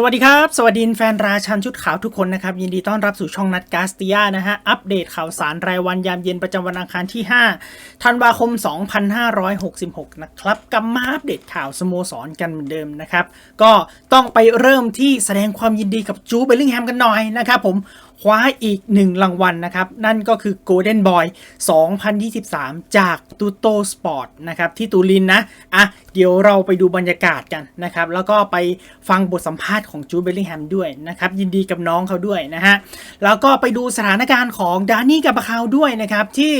สวัสดีครับ สวัสดีแฟนราชันชุดขาวทุกคนนะครับ ยินดีต้อนรับสู่ช่องนัดกาสติยนะฮะ อัปเดตข่าวสารรายวันยามเย็นประจำวันอังคารที่ 5 ธันวาคม 2566 นะครับกลับมาอัปเดตข่าวสโมสรกันเหมือนเดิมนะครับ ก็ต้องไปเริ่มที่แสดงความยินดีกับจูเบลลิงแฮมกันหน่อยนะครับผม คว้าอีกหนึ่งรางวัลนะครับ นั่นก็คือ Golden Boy 2023 จากตูโตสปอร์ตนะครับที่ตูรินนะอะเดี๋ยวเราไปดูบรรยากาศกันนะครับ แล้วก็ไปฟังบทสัมภาษณ์ของจูเบลลิงแฮมด้วยนะครับยินดีกับน้องเขาด้วยนะฮะแล้วก็ไปดูสถานการณ์ของดานี่กับปะคาวด้วยนะครับ ที่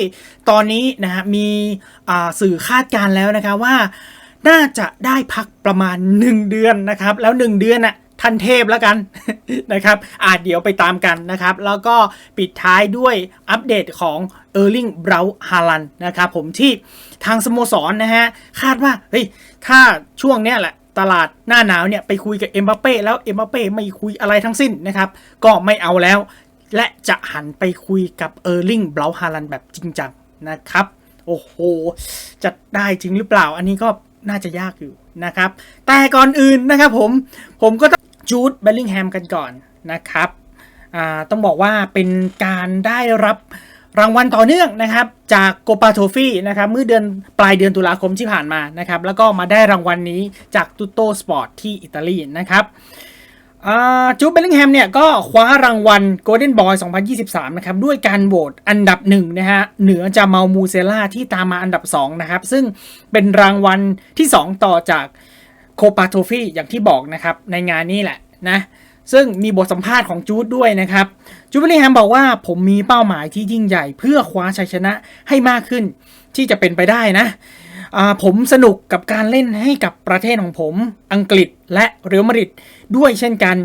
ตอนนี้นะฮะมีสื่อคาดการแล้วนะครับว่าน่าจะได้พักประมาณ 1 เดือนนะครับ แล้ว 1 เดือนน่ะ ทันเทพแล้วกันนะครับอาจเดี๋ยวไปตามกันนะครับ แล้วก็ปิดท้ายด้วยอัปเดตของเออร์ลิงเบราฮาลันนะครับผมที่ทางสโมสรนะฮะคาดว่าเฮ้ยถ้าช่วงเนี้ยแหละตลาดหน้าหนาวเนี่ยไปคุยกับเอ็มบัปเป้แล้วเอ็มบัปเป้ไม่คุยอะไรทั้งสิ้นนะครับก็ไม่เอาแล้ว และจะหันไปคุยกับเออร์ลิงเบราฮาลันแบบจริงจังนะครับโอ้โหจะได้จริงหรือเปล่า อันนี้ก็น่าจะยากอยู่นะครับ แต่ก่อนอื่นนะครับผมผมก็ต้อง จูดเบลลิงแฮมกันก่อนนะครับต้องบอกว่าเป็นการได้รับรางวัลต่อเนื่องนะครับ จากโกปาโทฟี่นะครับเมื่อเดือนปลายเดือนตุลาคมที่ผ่านมานะครับแล้วก็มาได้รางวัลนี้จากตุโตสปอร์ตที่อิตาลีนะครับจูเบลลิงแฮมเนี่ยก็คว้ารางวัล Golden Boy 2023 นะครับ ด้วยการโหวตอันดับหนึ่งนะฮะ เหนือจามาลมูเซล่าที่ตามมาอันดับ 2 นะครับ ซึ่งเป็นรางวัลที่ 2 ต่อจาก โคปาโทฟี่อย่างที่บอกนะครับในงานนี้แหละนะซึ่งมีบทสัมภาษณ์ของจูดด้วยนะครับ จูดเบลลี่แฮมบอกว่าผมมีเป้าหมายที่ยิ่งใหญ่เพื่อคว้าชัยชนะให้มากขึ้นที่จะเป็นไปได้นะ ผมสนุกกับการเล่นให้กับประเทศของผม อังกฤษและเรอัลมาดริดด้วยเช่นกัน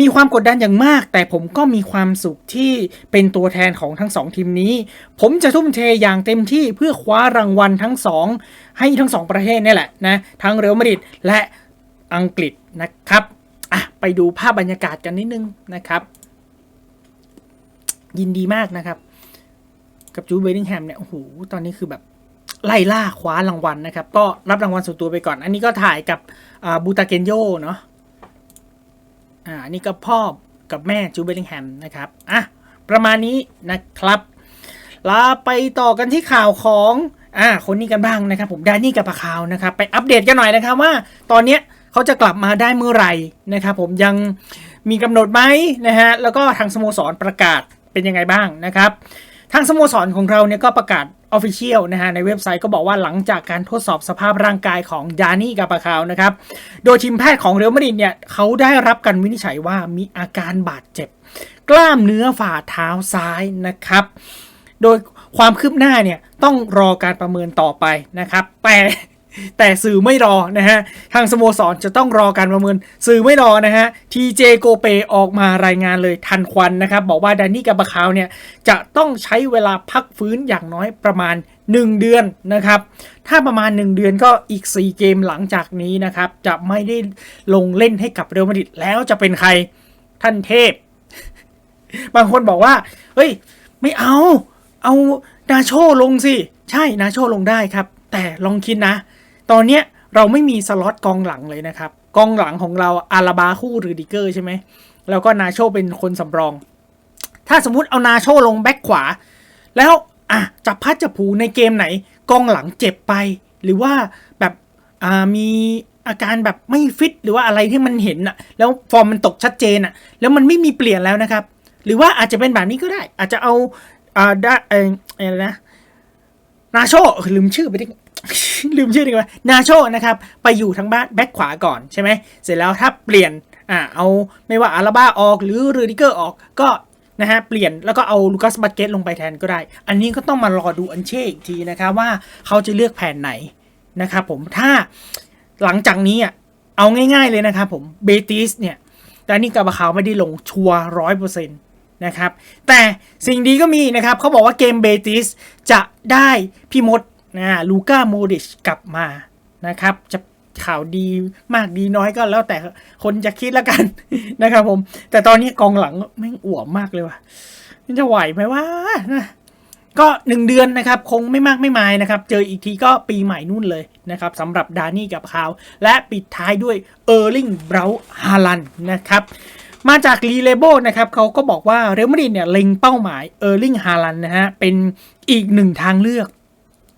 มีความกดดันอย่างมาก แต่ผมก็มีความสุขที่เป็นตัวแทนของทั้งสองทีมนี้ ผมจะทุ่มเทอย่างเต็มที่เพื่อคว้ารางวัลทั้งสองให้ทั้งสองประเทศนี่แหละนะทั้งเรอัลมาดริดและอังกฤษนะครับอะไปดูภาพบรรยากาศกันนิดนึงนะครับ ยินดีมากนะครับ กับจูดเบลลิงแฮมเนี่ยโอ้โหตอนนี้คือแบบไล่ล่าคว้ารางวัลนะครับ ก็รับรางวัลส่วนตัวไปก่อน อันนี้ก็ถ่ายกับบูตาเกนโยเนาะ อ่านี่ก็พ่อกับแม่จูเบลลิงแฮมนะครับอะประมาณนี้นะครับลาไปต่อกันที่ข่าวของอ่าคนนี้กันบ้างนะครับ ผมดานี่กับปะคาวนะครับ ไปอัปเดตกันหน่อยนะครับว่า ตอนเนี้ยเขาจะกลับมาได้เมื่อไหร่นะครับ ผมยังมีกำหนดไหมนะฮะแล้วก็ทางสโมสรประกาศเป็นยังไงบ้างนะครับ ทางสโมสรของเราเนี่ยก็ประกาศออฟฟิเชียลนะฮะในเว็บไซต์ก็บอกว่าหลังจากการทดสอบสภาพร่างกายของดานี่กาปาคาวนะครับ โดยทีมแพทย์ของเรอัลมาดริดเนี่ยเขาได้รับการวินิจฉัยว่ามีอาการบาดเจ็บ กล้ามเนื้อฝ่าเท้าซ้ายนะครับ โดยความคืบหน้าเนี่ยต้องรอการประเมินต่อไปนะครับ แต่ แต่สื่อไม่รอนะฮะ ทางสโมสรจะต้องรอการประเมิน สื่อไม่รอนะฮะทีเจโกเปออกมารายงานเลยทันควันนะครับ บอกว่าดานนี่กับบาคาวเนี่ย จะต้องใช้เวลาพักฟื้นอย่างน้อยประมาณ 1 เดือนนะครับ ถ้าประมาณ 1 เดือนก็อีก 4 เกมหลังจากนี้นะครับ จะไม่ได้ลงเล่นให้กับเรอัลมาดริดแล้วจะเป็นใครท่านเทพ บางคนบอกว่า เฮ้ย ไม่เอา เอานาโชลงสิ ใช่นาโชลงได้ครับ แต่ลองคิดนะ ตอนเนี้ยเราไม่มีสล็อตกองหลังเลยนะครับ กองหลังของเราอาราบาคู่หรือดิเกอร์ใช่ไหม แล้วก็นาโชเป็นคนสำรอง ถ้าสมมติเอานาโชลงแบ็คขวา แล้วอะจับพัดจับผูในเกมไหน กองหลังเจ็บไป หรือว่าแบบอ่ามีอาการแบบไม่ฟิตหรือว่าอะไรที่มันเห็นอะแล้วฟอร์มมันตกชัดเจนอะแล้วมันไม่มีเปลี่ยนแล้วนะครับ หรือว่าอาจจะเป็นแบบนี้ก็ได้ อาจจะเอาอ่าได้เอออะไรนะ นาโชลืมชื่อไปดิลืมชื่อดีกว่านาโชนะครับ ไปอยู่ทางบ้านแบ็คขวาก่อนใช่ไหมเสร็จแล้วถ้าเปลี่ยนอ่าเอาไม่ว่าอาราบ้าออกหรือรูดิเกอร์ออกก็นะฮะเปลี่ยนแล้วก็เอาลูคัสบัตเกตลงไปแทนก็ได้ อันนี้ก็ต้องมารอดูอันเช่อีกทีนะครับว่าเขาจะเลือกแผนไหนนะครับผมถ้าหลังจากนี้อะเอาง่ายๆเลยนะครับผมเบติสเนี่ยแต่นี่กาบาขาวไม่ได้ลงชัวร้อยเปอร์เซ็นต์ นะครับ แต่สิ่งดีก็มีนะครับเขาบอกว่าเกมเบติสจะได้พี่มดนะลูก้าโมดิชกลับมานะครับ จะข่าวดีมากดีน้อยก็แล้วแต่คนจะคิดแล้วกันนะครับผม แต่ตอนนี้กองหลังแม่งอ่วมมากเลยว่ะมันจะไหวไหมวะนะก็1เดือนนะครับ คงไม่มากไม่มายนะครับ เจออีกทีก็ปีใหม่นู่นเลยนะครับสำหรับดานี่กับคาว และปิดท้ายด้วยเออร์ลิงเบราฮาลันนะครับ มาจากรีเลโบนะครับเขาก็บอกว่าเรอัลมาดริดเนี่ยเล็งเป้าหมายเออร์ลิงฮาลันนะฮะเป็นอีกหนึ่งทางเลือก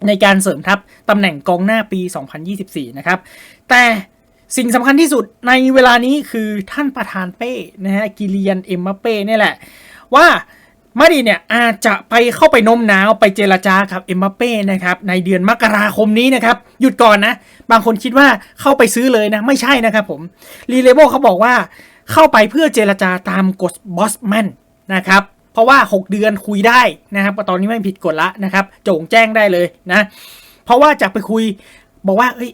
ในการเสริมทัพตำแหน่งกองหน้าปี 2024 นะครับ แต่สิ่งสำคัญที่สุดในเวลานี้คือท่านประธานเป้นะฮะกิเลียนเอ็มบัปเป้เนี่ยแหละ ว่ามาดริเนี่ยอาจจะไปเข้าไปโน้มน้าวไปเจรจากับเอ็มบัปเป้นะครับในเดือนมกราคมนี้นะครับ หยุดก่อนนะ บางคนคิดว่าเข้าไปซื้อเลยนะ ไม่ใช่นะครับผมรีเลโบเขาบอกว่า เข้าไปเพื่อเจรจาตามกฎบอสแมนนะครับเพราะว่า 6 เดือนคุยได้นะครับตอนนี้ไม่ผิดกฎละนะครับโจ่งแจ้งได้เลยนะ เพราะว่าจะไปคุยบอกว่าเอ้ย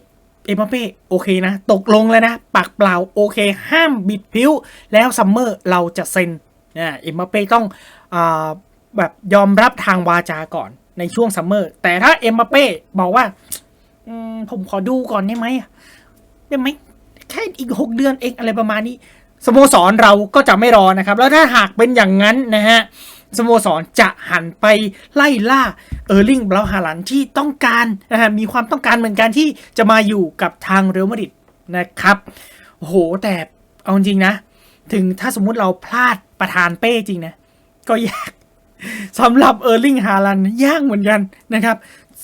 เอ็มบัปเป้โอเคนะ ตกลงแล้วนะ ปากเปล่าโอเค ห้ามบิดพิ้ว แล้วซัมเมอร์เราจะเซ็นนะเอ็มบัปเป้ต้องอแบบยอมรับทางวาจาก่อนในช่วงซัมเมอร์ แต่ถ้าเอ็มบัปเป้บอกว่าผมขอดูก่อนได้ไหมได้ไหมแค่อีกหกเดือนเองอะไรประมาณนี้ สโมสรเราก็จะไม่รอนะครับ แล้วถ้าหากเป็นอย่างนั้นนะฮะสโมสรจะหันไปไล่ล่าเออร์ลิงเบลาฮาลันที่ต้องการนะฮะมีความต้องการเหมือนกันที่จะมาอยู่กับทางเรอัลมาดริดนะครับโอ้โหแต่เอาจริงนะ ถึงถ้าสมมุติเราพลาดประธานเป้จริงนะ ก็ยากสำหรับเออร์ลิงฮาลันยากเหมือนกันนะครับ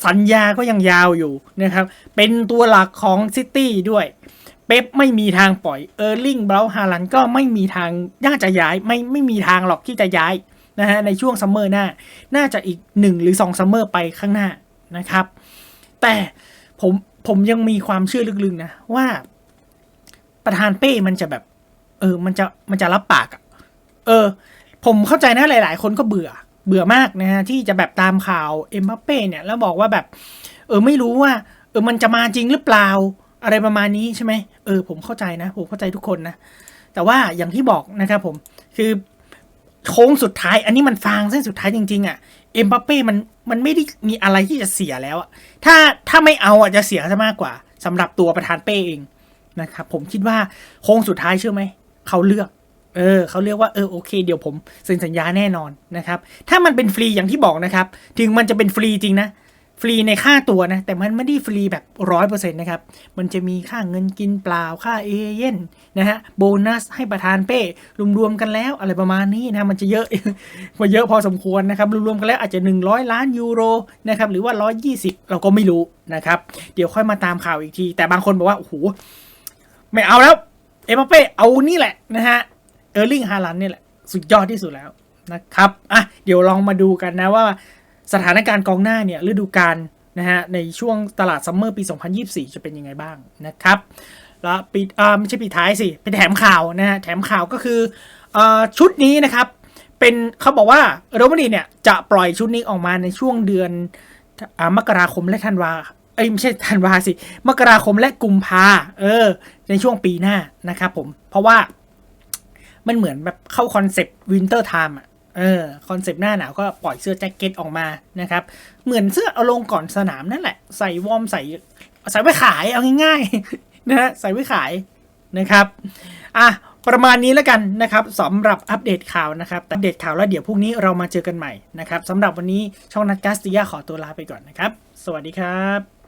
สัญญาก็ยังยาวอยู่นะครับ เป็นตัวหลักของซิตี้ด้วย เป๊ปไม่มีทางปล่อยเออร์ลิงเบลฮาลันก็ไม่มีทางน่าจะย้ายไม่ไม่มีทางหรอกที่จะย้ายนะฮะในช่วงซัมเมอร์หน้า น่าจะอีกหนึ่งหรือสองซัมเมอร์ไปข้างหน้านะครับ แต่ผมผมยังมีความเชื่อลึกๆนะ ว่าประธานเป้มันจะแบบ เออ มันจะมันจะรับปากอะเออ ผมเข้าใจนะหลาย ๆ คนก็เบื่อ เบื่อมากนะฮะที่จะแบบตามข่าวเอ็มบัปเป้เนี่ยแล้วบอกว่าแบบ เออไม่รู้ว่า เออมันจะมาจริงหรือเปล่า อะไรประมาณนี้ใช่ไหมเออผมเข้าใจนะผมเข้าใจทุกคนนะแต่ว่าอย่างที่บอกนะครับผมคือโค้งสุดท้าย อันนี้มันฟางเส้นสุดท้ายจริง ๆอะ่ะเอ็มบัปเป้มันมันไม่ได้มีอะไรที่จะเสียแล้วอะถ้าถ้าไม่เอาอะจะเสียซะมากกว่าสำหรับตัวประธานเป้เองนะครับผมคิดว่าโค้งสุดท้ายเชื่อไหมเขาเลือก เออเขาเรียกว่าเออโอเค เดี๋ยวผมเซ็นสัญญาแน่นอนนะครับ ถ้ามันเป็นฟรีอย่างที่บอกนะครับ ถึงมันจะเป็นฟรีจริงนะ ฟรีในค่าตัวนะ แต่มันไม่ได้ฟรีแบบร้อยเปอร์เซ็นต์นะครับ มันจะมีค่าเงินกินเปล่าค่าเอเย่นนะฮะโบนัสให้ประธานเป้รวมๆกันแล้วอะไรประมาณนี้นะมันจะเยอะมันเยอะพอสมควรนะครับรวมๆกันแล้วอาจจะ 100 ล้านยูโรนะครับหรือว่า 120 เราก็ไม่รู้นะครับ เดี๋ยวค่อยมาตามข่าวอีกที แต่บางคนบอกว่าโอ้โหไม่เอาแล้วเอ็มเป้เอานี่แหละนะฮะเออร์ลิงฮาลันนี่แหละสุดยอดที่สุดแล้วนะครับอะเดี๋ยวลองมาดูกันนะว่า สถานการณ์กองหน้าเนี่ยฤดูกาลนะฮะในช่วงตลาดซัมเมอร์ปี 2024 จะเป็นยังไงบ้างนะครับแล้วปิดอ่าไม่ใช่ปิดท้ายสิเป็นแถมข่าวนะฮะแถมข่าวก็คืออ่าชุดนี้นะครับเป็นเขาบอกว่าโรมานีเนี่ยจะปล่อยชุดนี้ออกมาในช่วงเดือนอ่ามกราคมและธันวาเอ้ยไม่ใช่ธันวาสิ มกราคมและกุมภาเออ ในช่วงปีหน้านะครับผม เพราะว่ามันเหมือนแบบเข้าคอนเซปต์วินเตอร์ไทม์อะ เออคอนเซปต์หน้าหนาวก็ปล่อยเสื้อแจ็คเก็ตออกมานะครับ เหมือนเสื้อเอาลงก่อนสนามนั่นแหละ ใส่วอร์มใส่ใส่ไว้ขายเอาง่ายๆนะฮะใส่ไว้ขายนะครับอะประมาณนี้แล้วกันนะครับสำหรับอัปเดตข่าวนะครับอัปเดตข่าวแล้วเดี๋ยวพรุ่งนี้เรามาเจอกันใหม่นะครับสำหรับวันนี้ช่องนัดกาสติยาขอตัวลาไปก่อนนะครับ สวัสดีครับ